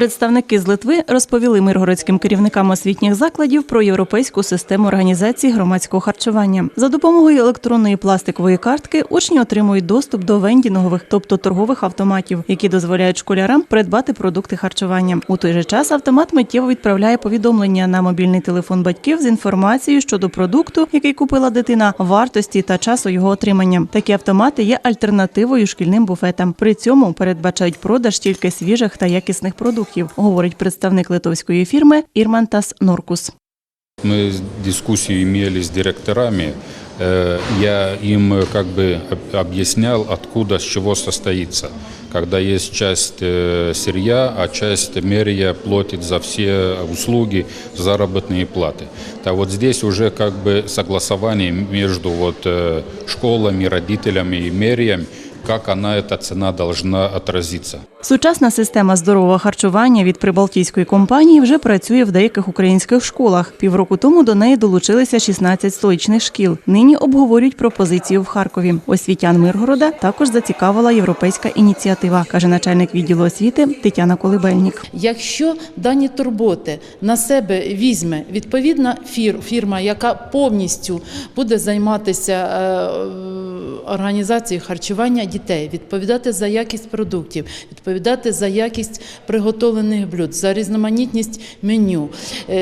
Представники з Литви розповіли миргородським керівникам освітніх закладів про європейську систему організації громадського харчування. За допомогою електронної пластикової картки учні отримують доступ до вендінгових, тобто торгових автоматів, які дозволяють школярам придбати продукти харчування. У той же час автомат миттєво відправляє повідомлення на мобільний телефон батьків з інформацією щодо продукту, який купила дитина, вартості та часу його отримання. Такі автомати є альтернативою шкільним буфетам. При цьому передбачають продаж тільки свіжих та якісних продуктів, говорить представник литовської фірми Ірмантас Норкус. Мы дискуссию имели с директорами. Э, Я им э, как бы об- объяснял, откуда, с чего состоится. Когда есть часть э, сырья, а часть мерия платит за все услуги, заработные платы. Так вот здесь уже как бы согласование между вот э, школами, родителями и мерием, как она, эта цена должна отразиться. Сучасна система здорового харчування від прибалтійської компанії вже працює в деяких українських школах. Півроку тому до неї долучилися 16 столичних шкіл. Нині обговорюють пропозицію в Харкові. Освітян Миргорода також зацікавила європейська ініціатива, каже начальник відділу освіти Тетяна Колибельник. Якщо дані турботи на себе візьме відповідна фір, фірма, яка повністю буде займатися організацією харчування дітей, відповідати за якість продуктів, відповідати за якість приготовлених блюд, за різноманітність меню. Е,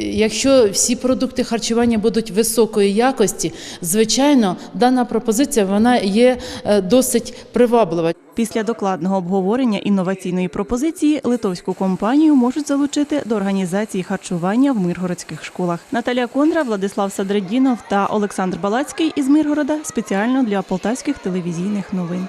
якщо всі продукти харчування будуть високої якості, звичайно, дана пропозиція вона є е, досить приваблива. Після докладного обговорення інноваційної пропозиції литовську компанію можуть залучити до організації харчування в миргородських школах. Наталія Кондра, Владислав Садредінов та Олександр Балацький із Миргорода спеціально для полтавських телевізійних новин.